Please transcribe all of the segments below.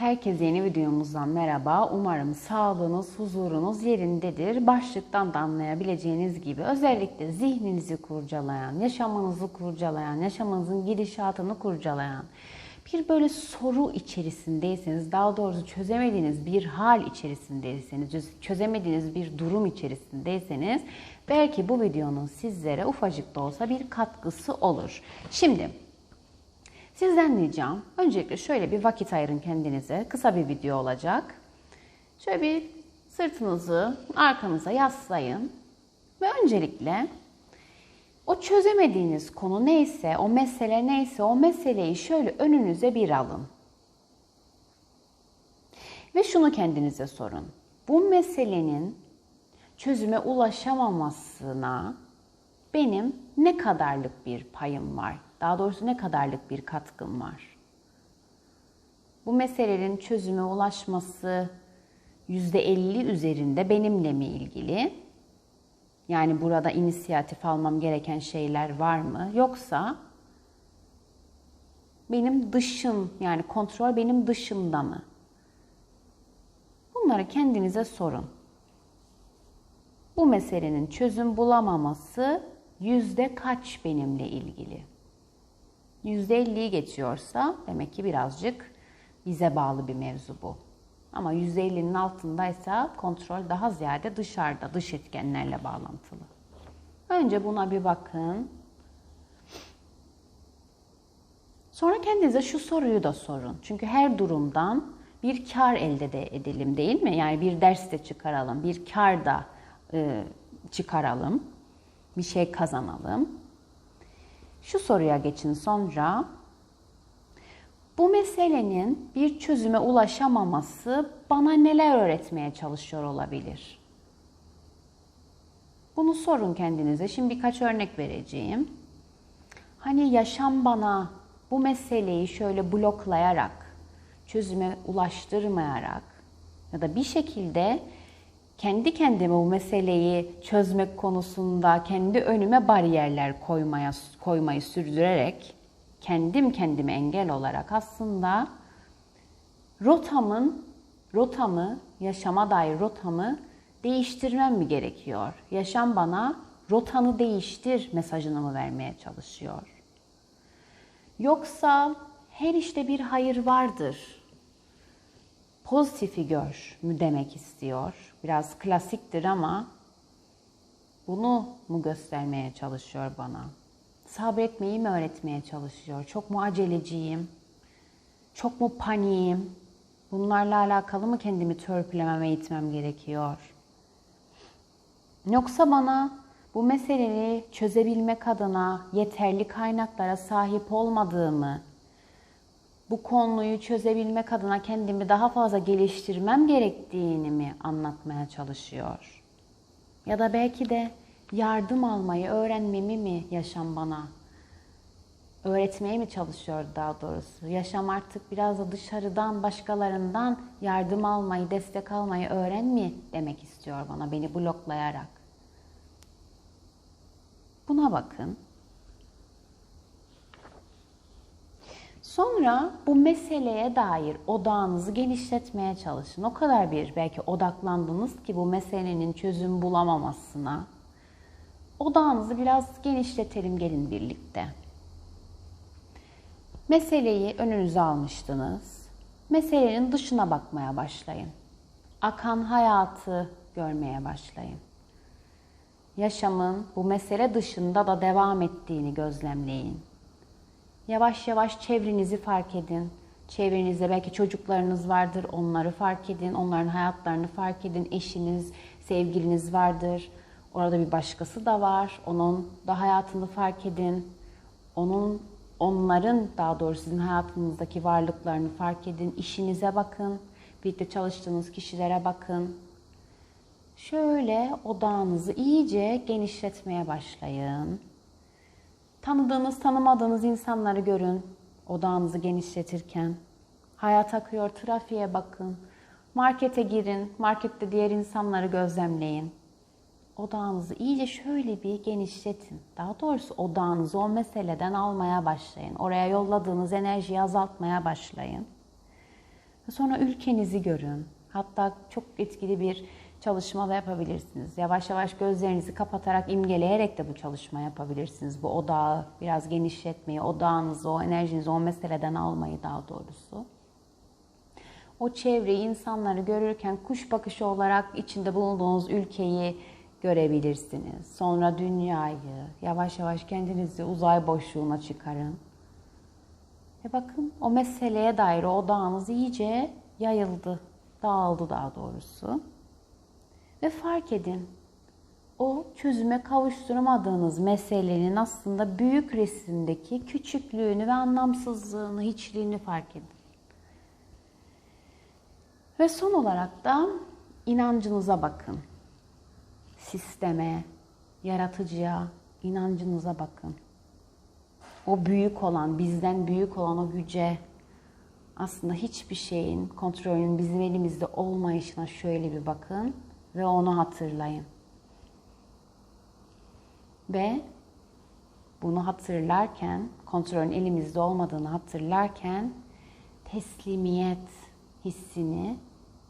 Herkese yeni videomuzdan merhaba. Umarım sağlığınız, huzurunuz yerindedir. Başlıktan da anlayabileceğiniz gibi özellikle zihninizi kurcalayan, yaşamınızı kurcalayan, yaşamınızın gidişatını kurcalayan bir böyle soru içerisindeyseniz, daha doğrusu çözemediğiniz bir hal içerisindeyseniz, çözemediğiniz bir durum içerisindeyseniz belki bu videonun sizlere ufacık da olsa bir katkısı olur. Şimdi Sizden ricam öncelikle şöyle bir vakit ayırın kendinize. Kısa bir video olacak. Şöyle bir sırtınızı arkanıza yaslayın. Ve öncelikle o çözemediğiniz konu neyse, o mesele neyse o meseleyi şöyle önünüze bir alın. Ve şunu kendinize sorun. Bu meselenin çözüme ulaşamamasına benim ne kadarlık bir payım var? Daha doğrusu ne kadarlık bir katkım var? Bu meselelerin çözüme ulaşması %50 üzerinde benimle mi ilgili? Yani burada inisiyatif almam gereken şeyler var mı? Yoksa benim dışım yani kontrol benim dışımda mı? Bunları kendinize sorun. Bu meselenin çözüm bulamaması yüzde kaç benimle ilgili? %50'yi geçiyorsa demek ki birazcık bize bağlı bir mevzu bu. Ama %50'nin altındaysa kontrol daha ziyade dışarıda, dış etkenlerle bağlantılı. Önce buna bir bakın. Sonra kendinize şu soruyu da sorun. Çünkü her durumdan bir kar elde de edelim değil mi? Yani bir ders de çıkaralım, bir kar da e, çıkaralım, bir şey kazanalım. Şu soruya geçin sonra. Bu meselenin bir çözüme ulaşamaması bana neler öğretmeye çalışıyor olabilir? Bunu sorun kendinize. Şimdi birkaç örnek vereceğim. Hani yaşam bana bu meseleyi şöyle bloklayarak, çözüme ulaştırmayarak ya da bir şekilde kendi kendime bu meseleyi çözmek konusunda kendi önüme bariyerler koymaya koymayı sürdürerek kendim kendime engel olarak aslında rotamın rotamı yaşama dair rotamı değiştirmem mi gerekiyor? Yaşam bana rotanı değiştir mesajını mı vermeye çalışıyor? Yoksa her işte bir hayır vardır pozitifi gör mü demek istiyor. Biraz klasiktir ama bunu mu göstermeye çalışıyor bana? Sabretmeyi mi öğretmeye çalışıyor? Çok mu aceleciyim? Çok mu paniğim? Bunlarla alakalı mı kendimi törpülemem, eğitmem gerekiyor? Yoksa bana bu meseleyi çözebilmek adına yeterli kaynaklara sahip olmadığımı, bu konuyu çözebilmek adına kendimi daha fazla geliştirmem gerektiğini mi anlatmaya çalışıyor? Ya da belki de yardım almayı, öğrenmemi mi yaşam bana öğretmeye mi çalışıyor daha doğrusu? Yaşam artık biraz da dışarıdan, başkalarından yardım almayı, destek almayı öğren mi demek istiyor bana beni bloklayarak. Buna bakın. Sonra bu meseleye dair odağınızı genişletmeye çalışın. O kadar bir belki odaklandınız ki bu meselenin çözüm bulamamasına. Odağınızı biraz genişletelim gelin birlikte. Meseleyi önünüze almıştınız. Meselenin dışına bakmaya başlayın. Akan hayatı görmeye başlayın. Yaşamın bu mesele dışında da devam ettiğini gözlemleyin Yavaş yavaş çevrenizi fark edin. Çevrenizde belki çocuklarınız vardır, onları fark edin, onların hayatlarını fark edin. Eşiniz, sevgiliniz vardır. Orada bir başkası da var. Onun da hayatını fark edin. Onun onların daha doğrusu sizin hayatınızdaki varlıklarını fark edin. İşinize bakın. Birlikte çalıştığınız kişilere bakın. Şöyle odağınızı iyice genişletmeye başlayın. Tanıdığınız, tanımadığınız insanları görün odağınızı genişletirken. Hayat akıyor, trafiğe bakın. Markete girin, markette diğer insanları gözlemleyin. Odağınızı iyice şöyle bir genişletin. Daha doğrusu odağınızı o meseleden almaya başlayın. Oraya yolladığınız enerjiyi azaltmaya başlayın. Sonra ülkenizi görün. Hatta çok etkili bir çalışma da yapabilirsiniz. Yavaş yavaş gözlerinizi kapatarak imgeleyerek de bu çalışma yapabilirsiniz. Bu odağı biraz genişletmeyi, odağınızı, o enerjinizi o meseleden almayı daha doğrusu. O çevreyi, insanları görürken kuş bakışı olarak içinde bulunduğunuz ülkeyi görebilirsiniz. Sonra dünyayı, yavaş yavaş kendinizi uzay boşluğuna çıkarın. Ve bakın o meseleye dair o odağınız iyice yayıldı, dağıldı daha doğrusu. Ve fark edin, o çözüme kavuşturamadığınız meselenin aslında büyük resimdeki küçüklüğünü ve anlamsızlığını, hiçliğini fark edin. Ve son olarak da inancınıza bakın. Sisteme, yaratıcıya, inancınıza bakın. O büyük olan, bizden büyük olan o güce, aslında hiçbir şeyin kontrolünün bizim elimizde olmayışına şöyle bir bakın ve onu hatırlayın. Ve bunu hatırlarken, kontrolün elimizde olmadığını hatırlarken teslimiyet hissini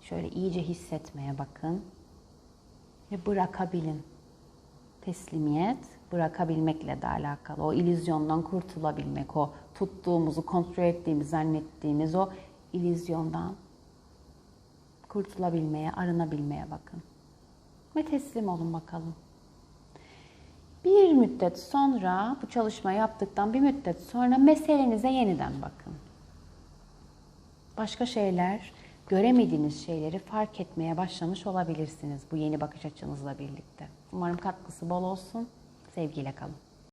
şöyle iyice hissetmeye bakın ve bırakabilin. Teslimiyet bırakabilmekle de alakalı. O illüzyondan kurtulabilmek, o tuttuğumuzu, kontrol ettiğimiz, zannettiğimiz o illüzyondan kurtulabilmeye, arınabilmeye bakın. Ve teslim olun bakalım. Bir müddet sonra bu çalışma yaptıktan bir müddet sonra meselenize yeniden bakın. Başka şeyler, göremediğiniz şeyleri fark etmeye başlamış olabilirsiniz bu yeni bakış açınızla birlikte. Umarım katkısı bol olsun. Sevgiyle kalın.